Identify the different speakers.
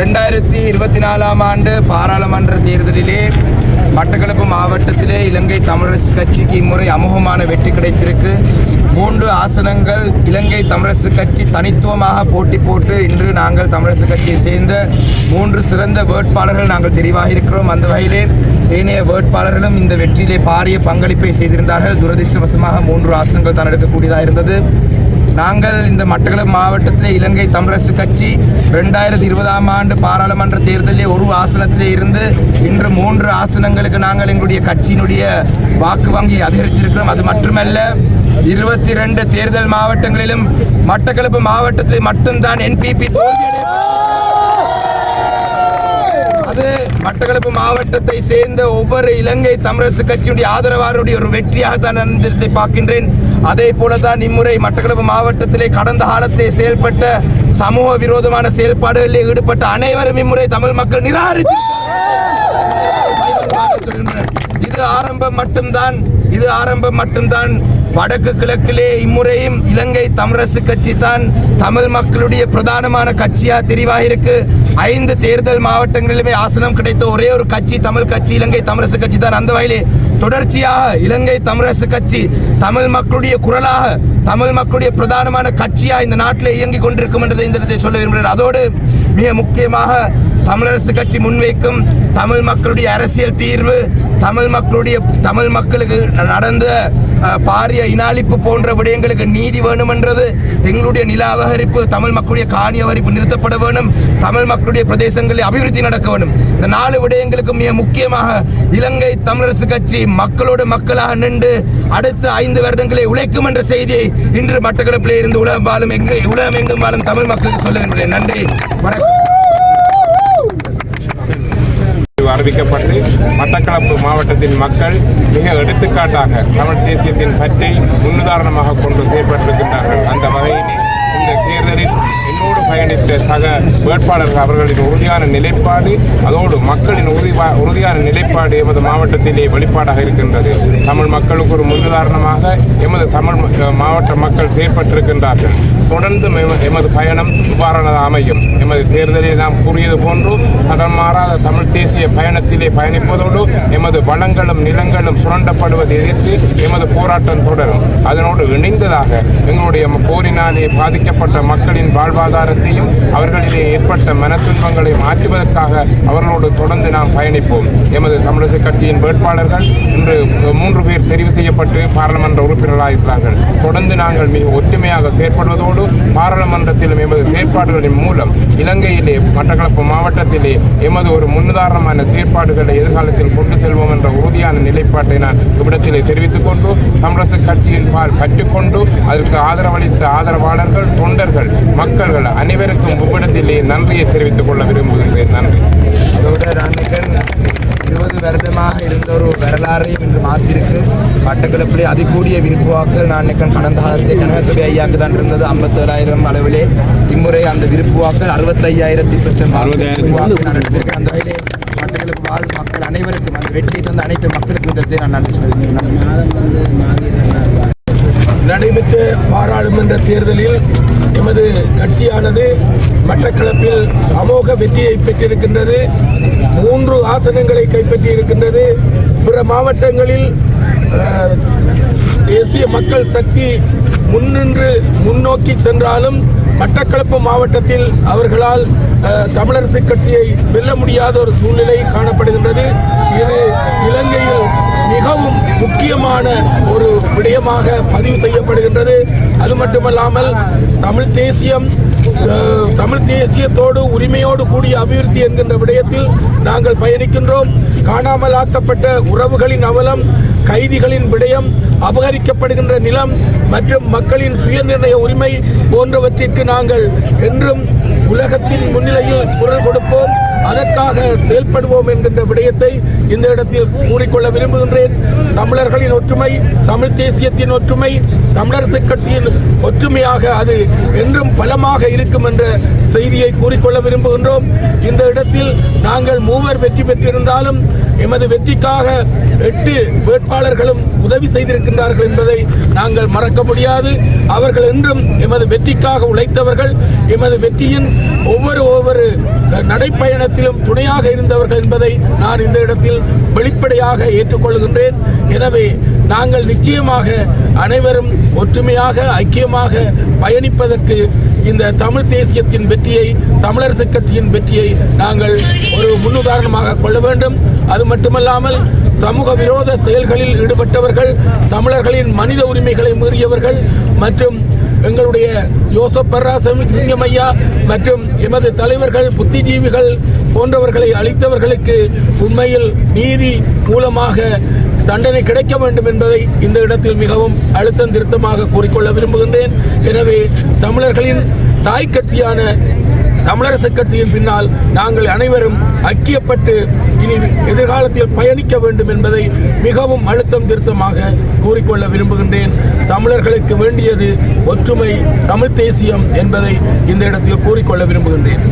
Speaker 1: ரெண்டாயிரத்தி இருபத்தி நாலாம் ஆண்டு பாராளுமன்ற தேர்தலிலே மட்டக்களப்பு மாவட்டத்திலே இலங்கை தமிழரசு கட்சிக்கு இம்முறை அமோகமான வெற்றி கிடைத்திருக்கு. மூன்று ஆசனங்கள் இலங்கை தமிழரசு கட்சி தனித்துவமாக போட்டி போட்டு இன்று நாங்கள் தமிழரசு கட்சியை சேர்ந்த மூன்று சிறந்த வேட்பாளர்கள் நாங்கள் தெரிவாக இருக்கிறோம் அந்த வகையிலே ஏனைய வேட்பாளர்களும் இந்த வெற்றியிலே பாரிய பங்களிப்பை செய்திருந்தார்கள். துரதிர்ஷ்டவசமாக மூன்று ஆசனங்கள் தான் எடுக்கக்கூடியதாக இருந்தது. நாங்கள் இந்த மட்டக்களப்பு மாவட்டத்திலே இலங்கை தமிழரசு கட்சி ரெண்டாயிரத்தி இருபதாம் ஆண்டு பாராளுமன்ற தேர்தலிலே ஒரு ஆசனத்திலே இருந்து இன்று மூன்று ஆசனங்களுக்கு நாங்கள் எங்களுடைய கட்சியினுடைய வாக்கு வங்கி அதிகரித்திருக்கிறோம். அது மட்டுமல்ல இருபத்தி ரெண்டு தேர்தல் மாவட்டங்களிலும் மட்டக்களப்பு மாவட்டத்தில் மட்டும்தான் என்பிபி அது மட்டக்களப்பு மாவட்டத்தை சேர்ந்த ஒவ்வொரு இலங்கை தமிழரசு கட்சியுடைய ஆதரவாளருடைய ஒரு வெற்றியாக தான் நான் பார்க்கின்றேன். அதே போல தான் இம்முறை மட்டக்களப்பு மாவட்டத்திலே கடந்த காலத்திலே செயல்பட்ட சமூக விரோதமான செயல்பாடுகளில் ஈடுபட்ட அனைவரும் இம்முறை தமிழ் மக்கள் நிராகரித்து இது ஆரம்பம் மட்டும்தான் இது ஆரம்பம் மட்டும்தான். வடக்கு கிழக்கிலே இம்முறையும் இலங்கை தமிழரசு கட்சி தான் தமிழ் மக்களுடைய பிரதானமான கட்சியா தெரிவாயிருக்கு. ஐந்து தேர்தல் மாவட்டங்களிலுமே ஆசனம் கிடைத்த ஒரே ஒரு கட்சி தமிழ் கட்சி இலங்கை தமிழரசு கட்சி தான். அந்த வகையிலே தொடர்ச்சியாக இலங்கை தமிழரசு கட்சி தமிழ் மக்களுடைய குரலாக தமிழ் மக்களுடைய பிரதானமான கட்சியாக இந்த நாட்டில் இயங்கிக் கொண்டிருக்கும் என்றதை இந்த இடத்தை சொல்ல விரும்புகிறேன். அதோடு மிக முக்கியமாக தமிழரசு கட்சி முன்வைக்கும் தமிழ் மக்களுடைய அரசியல் தீர்வு தமிழ் மக்களுடைய தமிழ் மக்களுக்கு நடந்த பாரிய இனாளிப்பு போன்ற விடயங்களுக்கு நீதி வேணுமென்றது எங்களுடைய நில அபகரிப்பு தமிழ் மக்களுடைய காணி அபகரிப்பு நிறுத்தப்பட வேணும் தமிழ் மக்களுடைய பிரதேசங்களில் அபிவிருத்தி நடக்க வேண்டும் இந்த நாலு விடயங்களுக்கு மிக முக்கியமாக இலங்கை தமிழரசு கட்சி மக்களோடு மக்களாக நின்று அடுத்த ஐந்து வருடங்களை உழைக்கும் என்ற செய்தியை இன்று மட்டக்களப்பிலே இருந்து உலகம் வாழும் எங்கு உலகம் எங்கும் வாழும் தமிழ் மக்களுக்கு சொல்ல நன்றி. வணக்கம்.
Speaker 2: அறிவிக்கப்பட்டு மட்டக்களப்பு மாவட்டத்தின் மக்கள் மிக எடுத்துக்காட்டாக தமிழ் தேசியத்தின் பற்றை முன்னுதாரணமாக கொண்டு செயற்பட்டிருக்கின்றார்கள். அந்த வகையிலே இந்த தேர்தலில் என்னோடு பயணித்த சக வேட்பாளர்கள் அவர்களின் உறுதியான நிலைப்பாடு அதோடு மக்களின் உறுதி உறுதியான நிலைப்பாடு எமது மாவட்டத்திலே வெளிப்பாடாக இருக்கின்றது. தமிழ் மக்களுக்கு ஒரு முன்னுதாரணமாக எமது தமிழ் மாவட்ட மக்கள் செயற்பட்டிருக்கின்றார்கள். தொடர்ந்து எம- எமது பயணம் இவ்வாறானது அமையும் எமது தேர்தலில் நாம் கூறியது போன்று தடம் மாறாத தமிழ் தேசிய பயணத்திலே பயணிப்பதோடு எமது வளங்களும் நிலங்களும் சுரண்டப்படுவதை எதிர்த்து எமது போராட்டம் தொடரும். அதனோடு இணைந்ததாக எங்களுடைய போரினாலே பாதிக்கப்பட்ட மக்களின் வாழ்வாதாரத்தையும் அவர்களிலே ஏற்பட்ட மனத்துன்பங்களை மாற்றுவதற்காக அவர்களோடு தொடர்ந்து நாம் பயணிப்போம். எமது தமிழிசை கட்சியின் வேட்பாளர்கள் இன்று மூன்று பேர் தெரிவு செய்யப்பட்டு பாராளுமன்ற உறுப்பினர்களாக இருக்கிறார்கள் தொடர்ந்து நாங்கள் மிக ஒற்றுமையாக செயற்படுவதோடு பாராளுமன்றத்திலும் எமது செயற்பாடுகளின் மூலம் இலங்கையிலே மட்டக்களப்பு மாவட்டத்திலே எமது ஒரு முன்னுதாரணமான செயற்பாடுகளை எதிர்காலத்தில் கொண்டு செல்வோம் என்ற உறுதியான நிலைப்பாட்டை நான் இவ்விடத்திலே தெரிவித்துக் கொண்டு சமரச கட்சியின் பால் கற்றுக்கொண்டு அதற்கு ஆதரவளித்த ஆதரவாளர்கள் தொண்டர்கள் மக்கள்கள் அனைவருக்கும் இவ்விடத்திலே நன்றியை தெரிவித்துக் கொள்ள விரும்புகிறேன். நன்றி.
Speaker 1: வருடமாக இருந்த ஒரு வரலாறையும் இன்று மாற்றிருக்கு மட்டக்களப்பிலே அதிகூடிய விருப்பு வாக்குகள் நான் நினைக்கிறேன் கடந்த காலத்தில் கனகசபை ஐயாக்கு தான் இருந்தது. ஐம்பத்தேழாயிரம் அளவிலே இம்முறை அந்த விருப்பு வாக்குகள் அறுபத்தையாயிரத்தி சொச்சம் எடுத்திருக்கேன். அந்த வகையிலே மட்டக்களப்பு வாழ் மக்கள் அனைவருக்கும் அந்த வெற்றியை தந்த அனைத்து மக்களுக்கும் நான் நன்றி.
Speaker 3: நடைபெற்ற பாராளுமன்ற தேர்தலில் எமது கட்சியானது மட்டக்களப்பில் அமோக வெற்றியை பெற்றிருக்கின்றது. மூன்று ஆசனங்களை கைப்பற்றி இருக்கின்றது பிற மாவட்டங்களில் தேசிய மக்கள் சக்தி முன்னின்று முன்னோக்கி சென்றாலும் மட்டக்களப்பு மாவட்டத்தில் அவர்களால் தமிழரசு கட்சியை வெல்ல முடியாத ஒரு சூழ்நிலை காணப்படுகின்றது. இது இலங்கையில் மிகவும் முக்கியமான ஒரு விடயமாக பதிவு செய்யப்படுகின்றது. அது மட்டுமல்லாமல் தமிழ் தேசியம் தமிழ் தேசியத்தோடு உரிமையோடு கூடிய அபிவிருத்தி என்கின்ற விடயத்தில் நாங்கள் பயணிக்கின்றோம். காணாமல் ஆக்கப்பட்ட உறவுகளின் அவலம் கைதிகளின் விடயம் அபகரிக்கப்படுகின்ற நிலம் மற்றும் மக்களின் சுயநிர்ணய உரிமை போன்றவற்றிற்கு நாங்கள் என்றும் உலகத்தின் முன்னிலையில் குரல் கொடுப்போம். எதற்காக செயல்படுவோம் என்கின்ற விடயத்தை இந்த இடத்தில் கூறிக்கொள்ள விரும்புகின்றேன். தமிழர்களின் ஒற்றுமை தமிழ் தேசியத்தின் ஒற்றுமை தமிழரசு கட்சியின் ஒற்றுமையாக அது என்றும் பலமாக இருக்கும் என்ற செய்தியை கூறிக்கொள்ள விரும்புகின்றோம். இந்த இடத்தில் நாங்கள் மூவர் வெற்றி பெற்றிருந்தாலும் எமது வெற்றிக்காக எட்டு வேட்பாளர்களும் உதவி செய்திருக்கின்றார்கள் என்பதை நாங்கள் மறக்க முடியாது. அவர்கள் என்றும் எமது வெற்றிக்காக உழைத்தவர்கள். எமது வெற்றியின் ஒவ்வொரு ஒவ்வொரு நடைப்பயணத்திலும் துணையாக இருந்தவர்கள் என்பதை நான் இந்த இடத்தில் வெளிப்படையாக ஏற்றுக்கொள்கின்றேன். எனவே நாங்கள் நிச்சயமாக அனைவரும் ஒற்றுமையாக ஐக்கியமாக பயணிப்பதற்கு இந்த தமிழ் தேசியத்தின் வெற்றியை தமிழரசு கட்சியின் வெற்றியை நாங்கள் ஒரு முன்னுதாரணமாக கொள்ள வேண்டும். அது மட்டுமல்லாமல் சமூக விரோத செயல்களில் ஈடுபட்டவர்கள் தமிழர்களின் மனித உரிமைகளை மீறியவர்கள் மற்றும் எங்களுடைய யோசப் பர்ராசமி சிங்கமையா மற்றும் எமது தலைவர்கள் புத்திஜீவிகள் போன்றவர்களை அளித்தவர்களுக்கு உண்மையில் நீதி மூலமாக தண்டனை கிடைக்க வேண்டும் என்பதை இந்த இடத்தில் மிகவும் அழுத்தம் திருத்தமாக கூறிக்கொள்ள விரும்புகின்றேன். எனவே தமிழர்களின் தாய் கட்சியான தமிழரசு கட்சியின் பின்னால் நாங்கள் அனைவரும் ஐக்கியப்பட்டு இனி எதிர்காலத்தில் பயணிக்க வேண்டும் என்பதை மிகவும் அழுத்தம் திருத்தமாக கூறிக்கொள்ள விரும்புகின்றேன். தமிழர்களுக்கு வேண்டியது ஒற்றுமை தமிழ் தேசியம் என்பதை இந்த இடத்தில் கூறிக்கொள்ள விரும்புகின்றேன்.